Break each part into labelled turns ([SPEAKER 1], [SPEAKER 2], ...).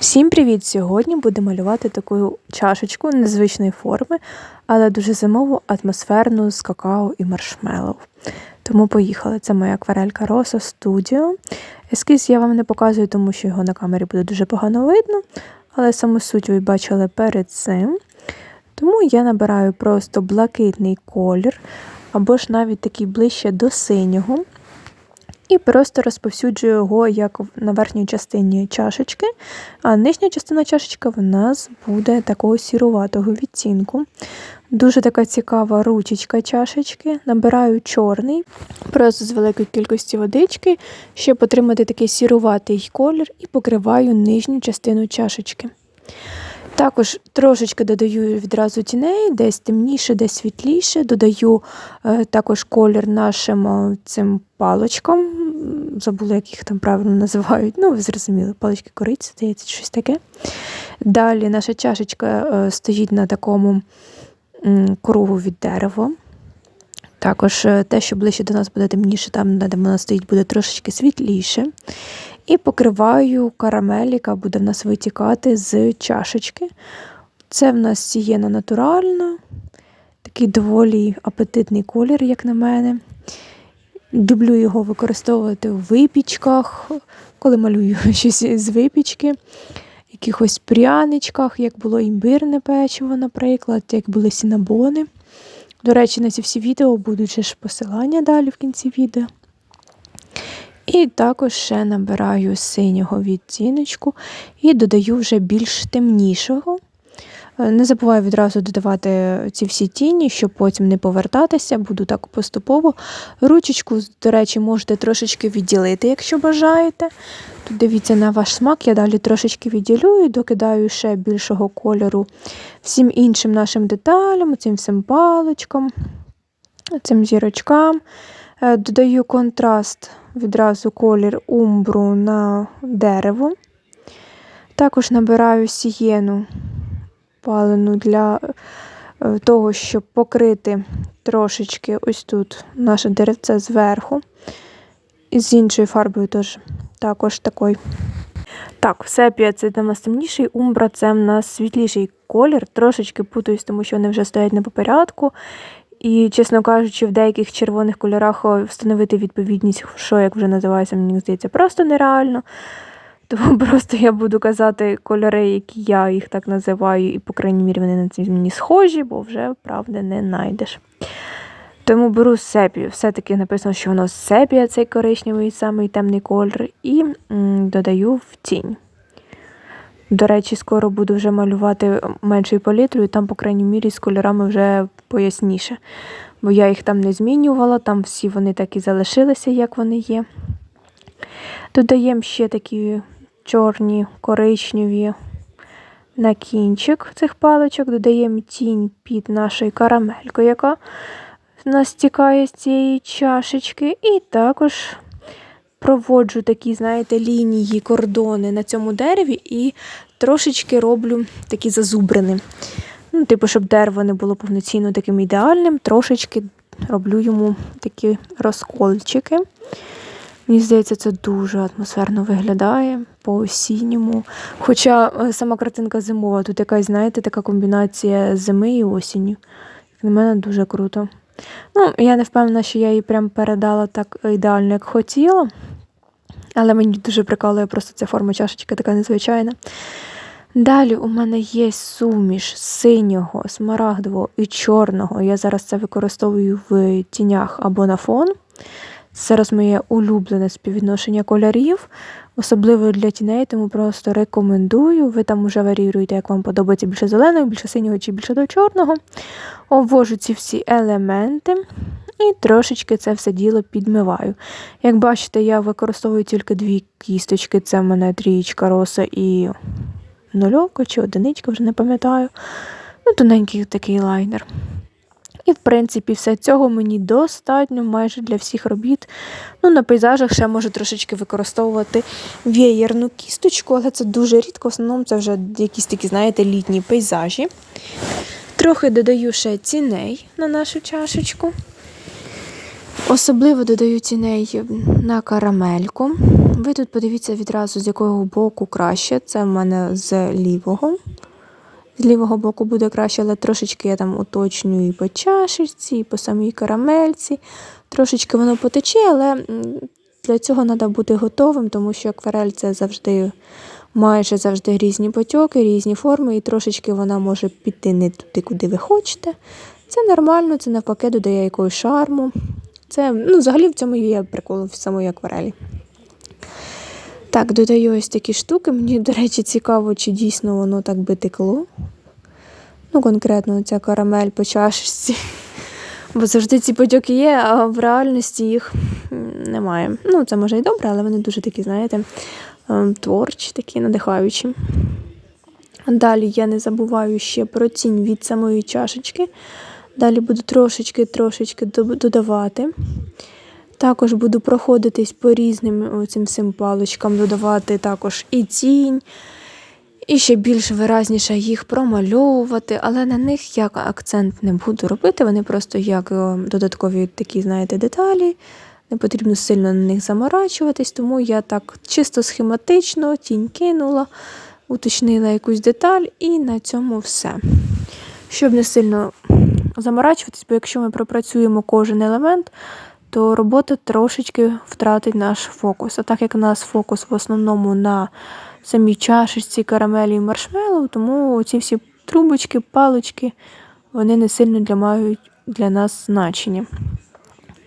[SPEAKER 1] Всім привіт! Сьогодні буду малювати таку чашечку незвичної форми, але дуже зимову, атмосферну з какао і маршмеллоу. Тому поїхали. Це моя акварелька Rosa Studio. Ескіз я вам не показую, тому що його на камері буде дуже погано видно, але саму суть ви бачили перед цим. Тому я набираю просто блакитний колір, або ж навіть такий ближче до синього. І просто розповсюджую його як на верхній частині чашечки, а нижня частина чашечки в нас буде такого сіруватого відтінку. Дуже така цікава ручечка чашечки. Набираю чорний, просто з великої кількості водички, щоб отримати такий сіруватий колір, і покриваю нижню частину чашечки. Також трошечки додаю відразу тіней, десь темніше, десь світліше. Додаю е, також колір нашим е, цим палочкам. Забула, як їх там правильно називають. Ну, ви зрозуміли, палички кориці, здається, щось таке. Далі наша чашечка е, стоїть на такому кругу від дерева. Також те, що ближче до нас буде темніше, там, де вона стоїть, буде трошечки світліше. І покриваю карамель, яка буде в нас витікати з чашечки. Це в нас сієна натуральна, такий доволі апетитний колір, як на мене. Люблю його використовувати в випічках, коли малюю щось з випічки, якихось пряничках, як було імбирне печиво, наприклад, як були сінабони. До речі, на ці всі відео будуть ще ж посилання далі в кінці відео. І також ще набираю синього відтіночку і додаю вже більш темнішого. Е, не забуваю відразу додавати ці всі тіні, щоб потім не повертатися, буду так поступово. Ручечку, до речі, можете трошечки відділити, якщо бажаєте. Тут дивіться на ваш смак, я далі трошечки відділю і докидаю ще більшого кольору всім іншим нашим деталям, цим всім паличкам, цим зірочкам. Е, додаю контраст відразу колір умбру на дерево. Також набираю сієну палену для е, того, щоб покрити трошечки ось тут наше деревце зверху. І з іншою фарбою теж також такою. Так, сепія це для нас темніший, умбра це в нас світліший колір. Трошечки путаюсь, тому що вони вже стоять не по порядку. І, чесно кажучи, в деяких червоних кольорах встановити відповідність, що як вже називається, мені здається, просто нереально. Тому просто я буду казати кольори, які я їх так називаю, і, по крайній мірі, вони на ці мені схожі, бо вже правди не знайдеш. Тому беру сепію. Все-таки написано, що воно сепія, цей коричневий, самий темний колір, і м, додаю в тінь. До речі, скоро буду вже малювати меншою палітрою, і там, по крайній мірі, з кольорами вже поясніше. Бо я їх там не змінювала, там всі вони так і залишилися, як вони є. Додаємо ще такі чорні, коричневі на кінчик цих паличок, додаємо тінь під нашою карамелькою, яка в нас стікає з цієї чашечки, і також проводжу такі, знаєте, лінії, кордони на цьому дереві і трошечки роблю такі зазубрини. Ну, Типу, щоб дерево не було повноцінно таким ідеальним, трошечки роблю йому такі розкольчики. Мені здається, це дуже атмосферно виглядає по осінньому. Хоча е, сама картинка зимова, тут якась, знаєте, така комбінація зими і осінню. Для мене дуже круто. Ну, Я не впевнена, що я її прям передала так ідеально, як хотіла. Але мені дуже прикалує просто ця форма чашечки така незвичайна. Далі у мене є суміш синього, смарагдового і чорного. Я зараз це використовую в тінях або на фон. Це Зараз моє улюблене співвідношення кольорів, особливо для тіней, тому просто рекомендую. Ви там вже варіюєте, як вам подобається більше зеленого, більше синього чи більше до чорного. Обвожу ці всі елементи і трошечки це все діло підмиваю. Як бачите, я використовую тільки дві кісточки: це в мене трієчка роса і нульовка чи одиничка, вже не пам'ятаю. Ну, Тоненький такий лайнер. І, в принципі, все цього мені достатньо майже для всіх робіт. Ну, На пейзажах ще можу трошечки використовувати веєрну кісточку, але це дуже рідко, в основному це вже якісь такі, знаєте, літні пейзажі. Трохи додаю ще ціней на нашу чашечку. Особливо додаю тіней на карамельку. Ви тут подивіться відразу, з якого боку краще. Це в мене з лівого. З лівого боку буде краще, але трошечки я там уточнюю і по чашечці, і по самій карамельці. Трошечки воно потече, але для цього треба бути готовим, тому що акварель це завжди майже завжди різні потьоки, різні форми, і трошечки вона може піти не туди, куди ви хочете. Це нормально, це навпаки додає якогось шарму. Це, ну, взагалі в цьому є прикол в самої акварелі. Так, додаю ось такі штуки. Мені, до речі, цікаво, чи дійсно воно так би текло. Ну, конкретно ця карамель по чашечці. Бо завжди ці потьоки є, а в реальності їх немає. Ну, це може і добре, але вони дуже такі, знаєте, ем, творчі, такі надихаючі. Далі я не забуваю ще про тінь від самої чашечки. Далі буду трошечки-трошечки додавати. Також буду проходитись по різним цим всім паличкам, додавати також і тінь, і ще більш виразніше їх промальовувати, але на них як акцент не буду робити. Вони просто як додаткові такі, знаєте, деталі. Не потрібно сильно на них заморачуватись, тому я так чисто схематично тінь кинула, уточнила якусь деталь, і на цьому все. Щоб не сильно заморачуватись, бо якщо ми пропрацюємо кожен елемент, то робота трошечки втратить наш фокус. А так як у нас фокус в основному на самій чашечці, карамелі і маршмеллоу, тому ці всі трубочки, палички, вони не сильно для мають для нас значення.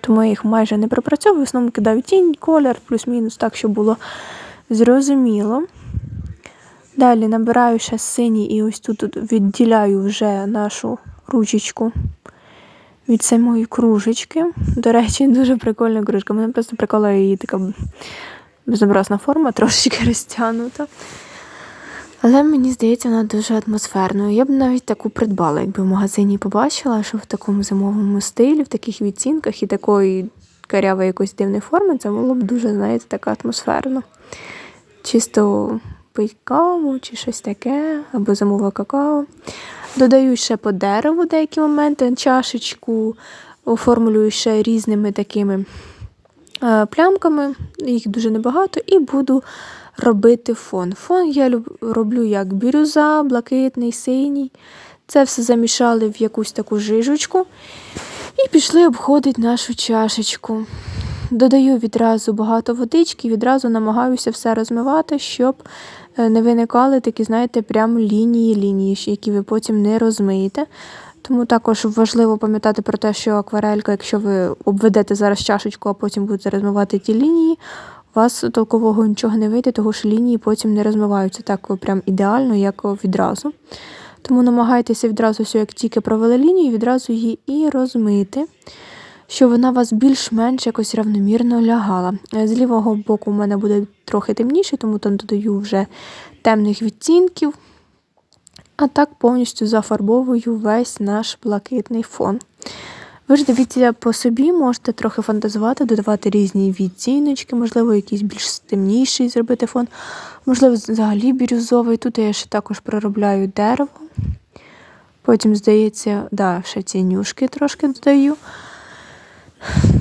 [SPEAKER 1] Тому я їх майже не пропрацьовую, в основному кидаю тінь, колір, плюс-мінус, так, щоб було зрозуміло. Далі набираю ще синій і ось тут відділяю вже нашу ручечку від самої кружечки. До речі, дуже прикольна кружка. Мене просто прикола її така безобразна форма, трошечки розтягнута. Але мені здається, вона дуже атмосферною. Я б навіть таку придбала, якби в магазині побачила, що в такому зимовому стилі, в таких відцінках і такої карявої якоїсь дивної форми, це було б дуже, знаєте, така атмосферно. Чисто пить каву чи щось таке, або зимове какао. Додаю ще по дереву деякі моменти, чашечку оформлюю ще різними такими е, плямками, їх дуже небагато, і буду робити фон. Фон я роблю як бірюза, блакитний, синій. Це все замішали в якусь таку жижечку і пішли обходити нашу чашечку. Додаю відразу багато водички, відразу намагаюся все розмивати, щоб не виникали такі, знаєте, прям лінії-лінії, які ви потім не розмиєте. Тому також важливо пам'ятати про те, що акварелька, якщо ви обведете зараз чашечку, а потім будете розмивати ті лінії, у вас толкового нічого не вийде, тому що лінії потім не розмиваються так прям ідеально, як відразу. Тому намагайтеся відразу, що як тільки провели лінію, відразу її і розмити щоб вона вас більш-менш якось равномірно лягала. Е, з лівого боку у мене буде трохи темніше, тому там додаю вже темних відтінків. А так повністю зафарбовую весь наш блакитний фон. Ви ж дивіться по собі, можете трохи фантазувати, додавати різні відтіночки, можливо, якийсь більш темніший зробити фон, можливо, взагалі бірюзовий. Тут я ще також проробляю дерево. Потім, здається, да, ще тінюшки трошки додаю.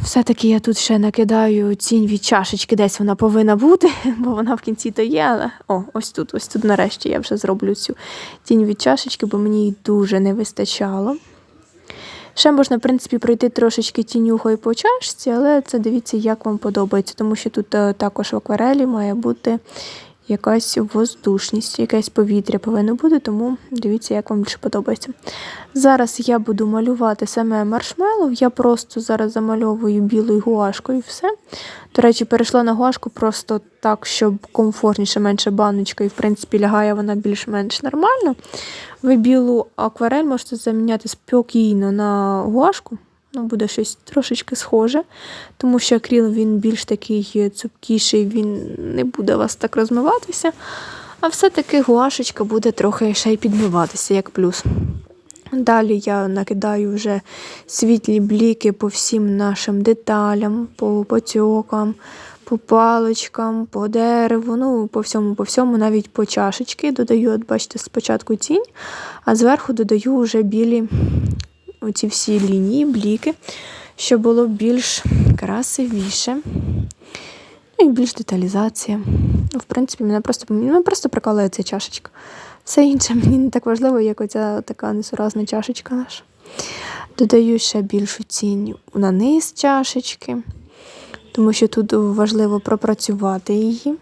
[SPEAKER 1] Все-таки я тут ще накидаю тінь від чашечки, десь вона повинна бути, бо вона в кінці то є, але о, ось тут, ось тут нарешті я вже зроблю цю тінь від чашечки, бо мені її дуже не вистачало. Ще можна, в принципі, пройти трошечки тінюхою по чашці, але це дивіться, як вам подобається, тому що тут е, також в акварелі має бути якась воздушність, якесь повітря повинно бути, тому дивіться, як вам більше подобається. Зараз я буду малювати саме маршмеллоу, я просто зараз замальовую білою гуашкою і все. До речі, перейшла на гуашку просто так, щоб комфортніше, менше баночка, і в принципі лягає вона більш-менш нормально. Ви білу акварель можете заміняти спокійно на гуашку. Ну, буде щось трошечки схоже, тому що акріл він більш такий цупкіший, він не буде вас так розмиватися. А все-таки гуашечка буде трохи ще й підмиватися, як плюс. Далі я накидаю вже світлі бліки по всім нашим деталям, по потьокам, по паличкам, по дереву, ну, по всьому, по всьому, навіть по чашечки. Додаю, от бачите, спочатку тінь, а зверху додаю вже білі оці всі лінії, бліки, щоб було більш красивіше. Ну і більш деталізація. Ну, в принципі, мене просто, мене просто приколує ця чашечка. Все інше мені не так важливо, як оця така несуразна чашечка наша. Додаю ще більшу тінь на низ чашечки, тому що тут важливо пропрацювати її.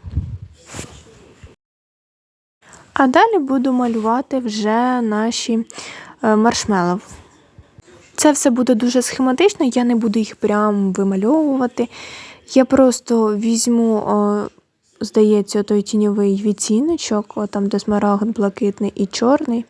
[SPEAKER 1] А далі буду малювати вже наші е, маршмеллоу. Це все буде дуже схематично, я не буду їх прям вимальовувати. Я просто візьму, о, здається, той тіньовий відтіночок, о, там де смарагд блакитний і чорний.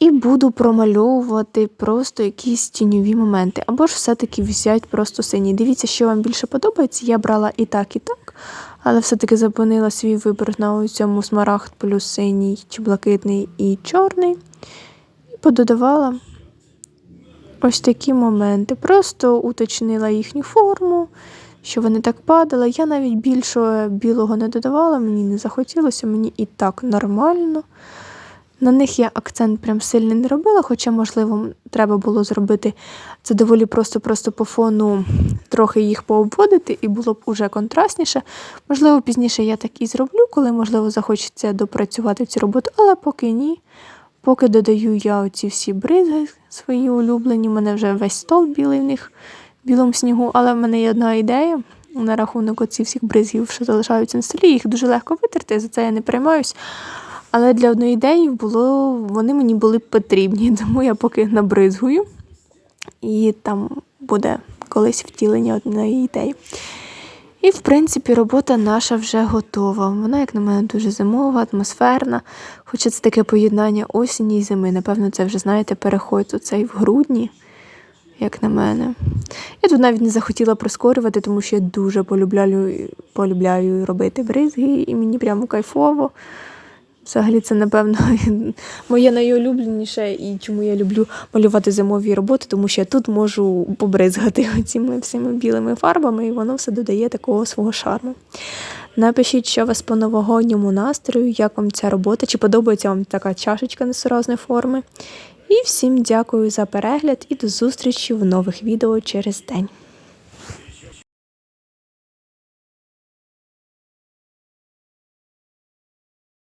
[SPEAKER 1] І буду промальовувати просто якісь тіньові моменти. Або ж все-таки взять просто синій. Дивіться, що вам більше подобається. Я брала і так, і так, але все-таки зупинила свій вибір на цьому смарагд плюс синій, чи блакитний і чорний. І пододавала ось такі моменти. Просто уточнила їхню форму, що вони так падали. Я навіть більше білого не додавала, мені не захотілося, мені і так нормально. На них я акцент прям сильно не робила, хоча, можливо, треба було зробити це доволі просто-просто по фону трохи їх пообводити, і було б уже контрастніше. Можливо, пізніше я так і зроблю, коли, можливо, захочеться допрацювати цю роботу, але поки ні. Поки додаю я оці всі бризги свої улюблені, у мене вже весь стол білий в них в білому снігу, але в мене є одна ідея на рахунок оці всіх бризгів, що залишаються на столі. Їх дуже легко витерти, за це я не приймаюсь. Але для одної ідеї було, вони мені були потрібні, тому я поки набризгую. І там буде колись втілення одної ідеї. І, в принципі, робота наша вже готова. Вона, як на мене, дуже зимова, атмосферна. Хоча це таке поєднання осені і зими. Напевно, це вже, знаєте, переходить у цей в грудні, як на мене. Я тут навіть не захотіла прискорювати, тому що я дуже полюбляю, полюбляю робити бризги, і мені прямо кайфово. Взагалі, це, напевно, моє найулюбленіше і чому я люблю малювати зимові роботи, тому що я тут можу побризгати цими всіми білими фарбами, і воно все додає такого свого шарму. Напишіть, що вас по новогодньому настрою, як вам ця робота, чи подобається вам така чашечка несуразної форми. І всім дякую за перегляд і до зустрічі в нових відео через день.